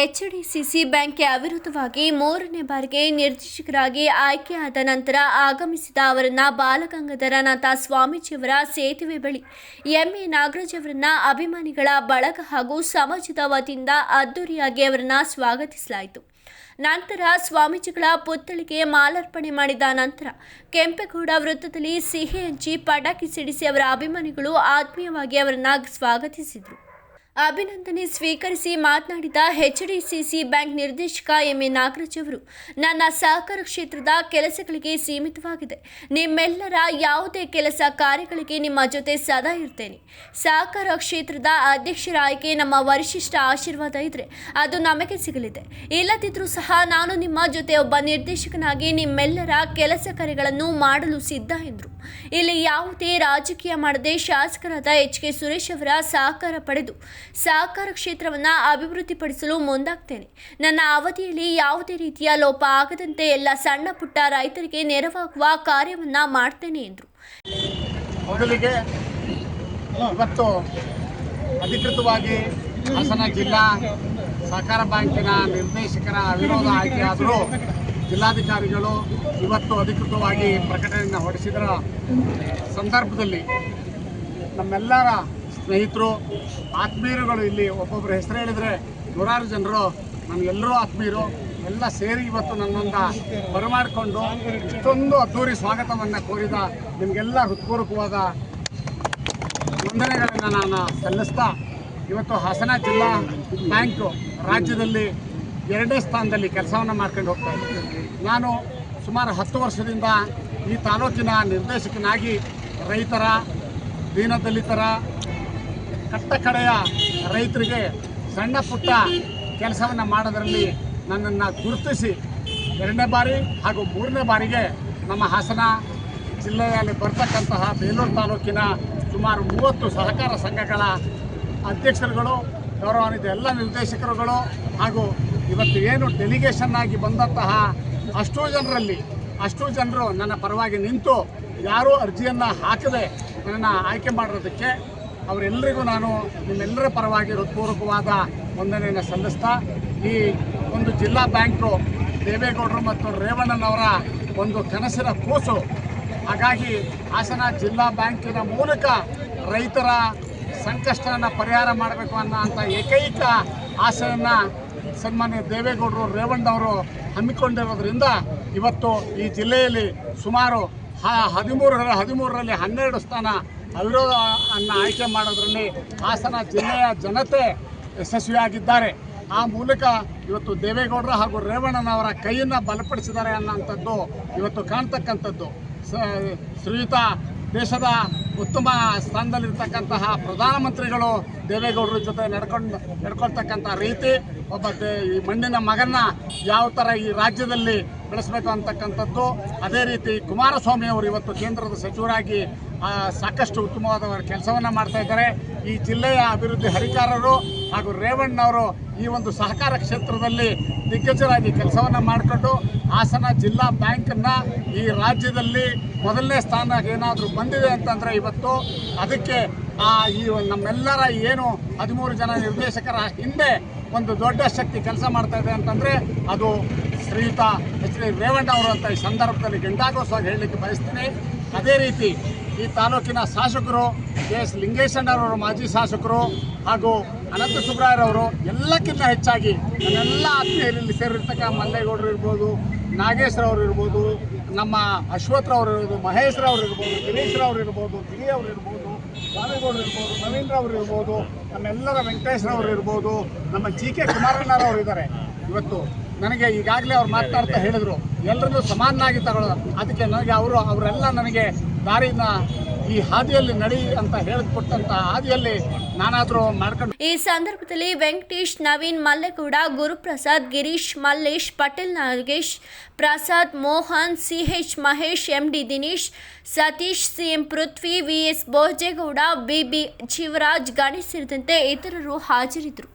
HDCC ಬ್ಯಾಂಕ್ಗೆ ಅವಿರೋಧವಾಗಿ ಮೂರನೇ ಬಾರಿಗೆ ನಿರ್ದೇಶಕರಾಗಿ ಆಯ್ಕೆಯಾದ ನಂತರ ಆಗಮಿಸಿದ ಅವರನ್ನ ಬಾಲಗಂಗಾಧರನಾಥ ಸ್ವಾಮೀಜಿಯವರ ಸೇತುವೆ ಬಳಿ, ಎಂಎ ನಾಗರಾಜ್ ಅವರನ್ನ ಅಭಿಮಾನಿಗಳ ಬಳಗ ಹಾಗೂ ಸಮಾಜದ ವತಿಯಿಂದ ಅದ್ದೂರಿಯಾಗಿ ಅವರನ್ನ ಸ್ವಾಗತಿಸಲಾಯಿತು. ನಂತರ ಸ್ವಾಮೀಜಿಗಳ ಪುತ್ಥಳಿಗೆ ಮಾಲಾರ್ಪಣೆ ಮಾಡಿದ ನಂತರ ಕೆಂಪೇಗೌಡ ವೃತ್ತದಲ್ಲಿ ಸಿಹಿ ಹಂಚಿ ಪಟಾಕಿ ಸಿಡಿಸಿ ಅವರ ಅಭಿಮಾನಿಗಳು ಆತ್ಮೀಯವಾಗಿ ಅವರನ್ನ ಸ್ವಾಗತಿಸಿದರು. ಅಭಿನಂದನೆ ಸ್ವೀಕರಿಸಿ ಮಾತನಾಡಿದ ಎಚ್ಡಿಸಿಸಿ ಬ್ಯಾಂಕ್ ನಿರ್ದೇಶಕ ಎಂಎ ನಾಗರಾಜ್ ಅವರು, ನನ್ನ ಸಹಕಾರ ಕ್ಷೇತ್ರದ ಕೆಲಸಗಳಿಗೆ ಸೀಮಿತವಾಗಿದೆ. ನಿಮ್ಮೆಲ್ಲರ ಯಾವುದೇ ಕೆಲಸ ಕಾರ್ಯಗಳಿಗೆ ನಿಮ್ಮ ಜೊತೆ ಸದಾ ಇರ್ತೇನೆ. ಸಹಕಾರ ಕ್ಷೇತ್ರದ ಅಧ್ಯಕ್ಷರ ಆಯ್ಕೆ ನಮ್ಮ ವರಿಷ್ಠ ಆಶೀರ್ವಾದ ಇದ್ರೆ ಅದು ನಮಗೆ ಸಿಗಲಿದೆ. ಇಲ್ಲದಿದ್ದರೂ ಸಹ ನಾನು ನಿಮ್ಮ ಜೊತೆ ಒಬ್ಬ ನಿರ್ದೇಶಕನಾಗಿ ನಿಮ್ಮೆಲ್ಲರ ಕೆಲಸ ಕಾರ್ಯಗಳನ್ನು ಮಾಡಲು ಸಿದ್ಧ ಎಂದರು. ಇಲ್ಲಿ ಯಾವುದೇ ರಾಜಕೀಯ ಮಾಡದೆ ಶಾಸಕರಾದ ಎಚ್ ಕೆ ಸುರೇಶ್ ಅವರ ಸಹಕಾರ ಪಡೆದು ಸಹಕಾರ ಕ್ಷೇತ್ರವನ್ನು ಅಭಿವೃದ್ಧಿಪಡಿಸಲು ಮುಂದಾಗ್ತೇನೆ. ನನ್ನ ಅವಧಿಯಲ್ಲಿ ಯಾವುದೇ ರೀತಿಯ ಲೋಪ ಆಗದಂತೆ ಎಲ್ಲ ಸಣ್ಣ ಪುಟ್ಟ ರೈತರಿಗೆ ನೆರವಾಗುವ ಕಾರ್ಯವನ್ನ ಮಾಡ್ತೇನೆ ಎಂದರು. ಇವತ್ತು ಅಧಿಕೃತವಾಗಿ ಹಾಸನ ಜಿಲ್ಲಾ ಸಹಕಾರ ಬ್ಯಾಂಕಿನ ನಿರ್ದೇಶಕರ ಅವಿರೋಧ ಆಯ್ಕೆಯಾದರೂ ಜಿಲ್ಲಾಧಿಕಾರಿಗಳು ಇವತ್ತು ಅಧಿಕೃತವಾಗಿ ಪ್ರಕಟಣೆಯನ್ನು ಹೊರಡಿಸಿದ ಸಂದರ್ಭದಲ್ಲಿ ನಮ್ಮೆಲ್ಲರ ಸ್ನೇಹಿತರು, ಆತ್ಮೀಯರುಗಳು ಇಲ್ಲಿ ಒಬ್ಬೊಬ್ಬರ ಹೆಸರು ಹೇಳಿದರೆ ನೂರಾರು ಜನರು ನಮಗೆಲ್ಲರೂ ಆತ್ಮೀಯರು, ಎಲ್ಲ ಸೇರಿ ಇವತ್ತು ನನ್ನೊಂದ ಬರಮಾಡಿಕೊಂಡು ಇಷ್ಟೊಂದು ಅದ್ದೂರಿ ಸ್ವಾಗತವನ್ನು ಕೋರಿದ ನಿಮಗೆಲ್ಲ ಹೃತ್ಪೂರ್ವಕವಾದ ವಂದನೆಗಳನ್ನು ನಾನು ಸಲ್ಲಿಸ್ತಾ ಇವತ್ತು ಹಾಸನ ಜಿಲ್ಲಾ ಬ್ಯಾಂಕು ರಾಜ್ಯದಲ್ಲಿ ಎರಡನೇ ಸ್ಥಾನದಲ್ಲಿ ಕೆಲಸವನ್ನು ಮಾಡ್ಕೊಂಡು ಹೋಗ್ತಾ ಇದ್ದೀನಿ. ನಾನು ಸುಮಾರು ಹತ್ತು ವರ್ಷದಿಂದ ಈ ತಾಲೂಕಿನ ನಿರ್ದೇಶಕನಾಗಿ ರೈತರ, ದೀನದಲಿತರ ಕಟ್ಟಕಡೆಯ ರೈತರಿಗೆ ಸಣ್ಣ ಪುಟ್ಟ ಕೆಲಸವನ್ನು ಮಾಡೋದರಲ್ಲಿ ನನ್ನನ್ನು ಗುರುತಿಸಿ. ಎರಡನೇ ಬಾರಿ ಹಾಗೂ ಮೂರನೇ ಬಾರಿಗೆ ನಮ್ಮ ಹಾಸನ ಜಿಲ್ಲೆಯಲ್ಲಿ ಬರ್ತಕ್ಕಂತಹ ಬೇಲೂರು ತಾಲೂಕಿನ ಸುಮಾರು ಮೂವತ್ತು ಸಹಕಾರ ಸಂಘಗಳ ಅಧ್ಯಕ್ಷರುಗಳು, ಗೌರವಾನ್ವಿತ ಎಲ್ಲ ನಿರ್ದೇಶಕರುಗಳು ಹಾಗೂ ಇವತ್ತು ಏನು ಡೆಲಿಗೇಷನ್ ಆಗಿ ಬಂದಂತಹ ಅಷ್ಟೂ ಜನರಲ್ಲಿ, ಅಷ್ಟೂ ಜನರು ನನ್ನ ಪರವಾಗಿ ನಿಂತು ಯಾರೂ ಅರ್ಜಿಯನ್ನು ಹಾಕದೆ ನನ್ನನ್ನು ಆಯ್ಕೆ ಮಾಡಿರೋದಕ್ಕೆ ಅವರೆಲ್ಲರಿಗೂ ನಾನು ನಿಮ್ಮೆಲ್ಲರ ಪರವಾಗಿ ಹೃತ್ಪೂರ್ವಕವಾದ ವಂದನೆಯನ್ನು ಸಲ್ಲಿಸ್ತಾ, ಈ ಒಂದು ಜಿಲ್ಲಾ ಬ್ಯಾಂಕು ದೇವೇಗೌಡರು ಮತ್ತು ರೇವಣ್ಣನವರ ಒಂದು ಕನಸಿನ ಕೂಸು. ಹಾಗಾಗಿ ಹಾಸನ ಜಿಲ್ಲಾ ಬ್ಯಾಂಕಿನ ಮೂಲಕ ರೈತರ ಸಂಕಷ್ಟವನ್ನು ಪರಿಹಾರ ಮಾಡಬೇಕು ಅನ್ನೋ ಅಂಥ ಏಕೈಕ ಆಸೆಯನ್ನು ಸನ್ಮಾನ್ಯ ದೇವೇಗೌಡರು ರೇವಣ್ಣವರು ಹಮ್ಮಿಕೊಂಡಿರೋದ್ರಿಂದ ಇವತ್ತು ಈ ಜಿಲ್ಲೆಯಲ್ಲಿ ಸುಮಾರು ಹದಿಮೂರರ, ಹದಿಮೂರರಲ್ಲಿ ಹನ್ನೆರಡು ಸ್ಥಾನ ಅವಿರೋಧ ಅನ್ನ ಆಯ್ಕೆ ಮಾಡೋದ್ರಲ್ಲಿ ಹಾಸನ ಜಿಲ್ಲೆಯ ಜನತೆ ಯಶಸ್ವಿಯಾಗಿದ್ದಾರೆ. ಆ ಮೂಲಕ ಇವತ್ತು ದೇವೇಗೌಡರು ಹಾಗೂ ರೇವಣ್ಣನವರ ಕೈಯನ್ನು ಬಲಪಡಿಸಿದ್ದಾರೆ ಅನ್ನೋಂಥದ್ದು ಇವತ್ತು ಕಾಣ್ತಕ್ಕಂಥದ್ದು. ಶ್ರೀಯುತ ದೇಶದ ಉತ್ತಮ ಸ್ಥಾನದಲ್ಲಿರ್ತಕ್ಕಂತಹ ಪ್ರಧಾನಮಂತ್ರಿಗಳು ದೇವೇಗೌಡರ ಜೊತೆ ನಡ್ಕೊಂಡು, ನಡ್ಕೊಳ್ತಕ್ಕಂಥ ರೀತಿ ಒಬ್ಬ ಈ ಮಣ್ಣಿನ ಮಗನ್ನ ಯಾವ ಥರ ಈ ರಾಜ್ಯದಲ್ಲಿ ಬೆಳೆಸಬೇಕು ಅಂತಕ್ಕಂಥದ್ದು. ಅದೇ ರೀತಿ ಕುಮಾರಸ್ವಾಮಿ ಅವರು ಇವತ್ತು ಕೇಂದ್ರದ ಸಚಿವರಾಗಿ ಸಾಕಷ್ಟು ಉತ್ತಮವಾದ ಕೆಲಸವನ್ನು ಮಾಡ್ತಾ ಇದ್ದಾರೆ. ಈ ಜಿಲ್ಲೆಯ ಅಭಿವೃದ್ಧಿ ಹರಿಕಾರರು ಹಾಗೂ ರೇವಣ್ಣವರು ಈ ಒಂದು ಸಹಕಾರ ಕ್ಷೇತ್ರದಲ್ಲಿ ದಿಗ್ಗಜರಾಗಿ ಕೆಲಸವನ್ನು ಮಾಡಿಕೊಂಡು ಹಾಸನ ಜಿಲ್ಲಾ ಬ್ಯಾಂಕನ್ನು ಈ ರಾಜ್ಯದಲ್ಲಿ ಮೊದಲನೇ ಸ್ಥಾನ ಏನಾದರೂ ಬಂದಿದೆ ಅಂತಂದರೆ ಇವತ್ತು ಅದಕ್ಕೆ ಆ ಈ ನಮ್ಮೆಲ್ಲರ ಏನು ಹದಿಮೂರು ಜನ ನಿರ್ದೇಶಕರ ಹಿಂದೆ ಒಂದು ದೊಡ್ಡ ಶಕ್ತಿ ಕೆಲಸ ಮಾಡ್ತಾ ಇದೆ ಅಂತಂದರೆ ಅದು ಶ್ರೀಯುತ ಎಚ್ ಡಿ ರೇವಣ್ಣ ಅವರು ಅಂತ ಈ ಸಂದರ್ಭದಲ್ಲಿ ಗಂಡಾಗೋಸ್ವಾಗಿ ಹೇಳಲಿಕ್ಕೆ ಬಯಸ್ತೀನಿ. ಅದೇ ರೀತಿ ಈ ತಾಲೂಕಿನ ಶಾಸಕರು ಕೆ ಎಸ್ ಲಿಂಗೇಶಣ್ಣರವರು ಮಾಜಿ ಶಾಸಕರು ಹಾಗೂ ಅನಂತ ಸುಬ್ರಾಯರವರು ಎಲ್ಲಕ್ಕಿಂತ ಹೆಚ್ಚಾಗಿ ನನ್ನೆಲ್ಲ ಆತ್ಮೀಯರಲ್ಲಿ ಸೇರಿರ್ತಕ್ಕ ಮಲ್ಲೇಗೌಡರು ಇರ್ಬೋದು ನಾಗೇಶ್ರವ್ರು ಇರ್ಬೋದು, ನಮ್ಮ ಅಶ್ವಥ್ರವ್ರು ಇರ್ಬೋದು ಮಹೇಶ್ರವ್ರು ಇರ್ಬೋದು ಗಿರೀಶ್ರವ್ರು ಇರ್ಬೋದು ಗಿರಿಯವ್ರು ಇರ್ಬೋದು ಸ್ವಾಮಿಗೌಡರು ಇರ್ಬೋದು ನವೀನ್ರವ್ರು ಇರ್ಬೋದು, ನಮ್ಮೆಲ್ಲರ ವೆಂಕಟೇಶ್ರವ್ರು ಇರ್ಬೋದು, ನಮ್ಮ ಜಿ ಕೆ ಕುಮಾರಣ್ಣರವ್ರು ಇದ್ದಾರೆ. ಇವತ್ತು ನನಗೆ ಈಗಾಗಲೇ ಅವ್ರು ಮಾತಾಡ್ತಾ ಹೇಳಿದರು. ಎಲ್ಲರನ್ನೂ ಸಮಾನನಾಗಿ ತಗೊಳ್ಳೋದು ಅದಕ್ಕೆ ನನಗೆ ಅವರು, ಅವರೆಲ್ಲ ನನಗೆ ದಾರಿನ ಈ ಹಾದಿಯಲ್ಲಿ ನಡಿ ಅಂತ ಹೇಳಿಕೊಟ್ಟಂತ ಹಾದಿಯಲ್ಲಿ ನಾನಾದರೂ ಮಾಡ್ಕೊಂಡು ಈ ಸಂದರ್ಭದಲ್ಲಿ Venkatesh, Naveen Mallegowda, Guruprasad, Girish Mallesh, Patel Nagesh, Prasad Mohan CH Mahesh, MD Dinesh, Satish, CM Prithvi VS Bhojegowda BB Shivaraj, Ganesh ಸೇರಿದಂತೆ ಇತರರು ಹಾಜರಿದ್ದರು.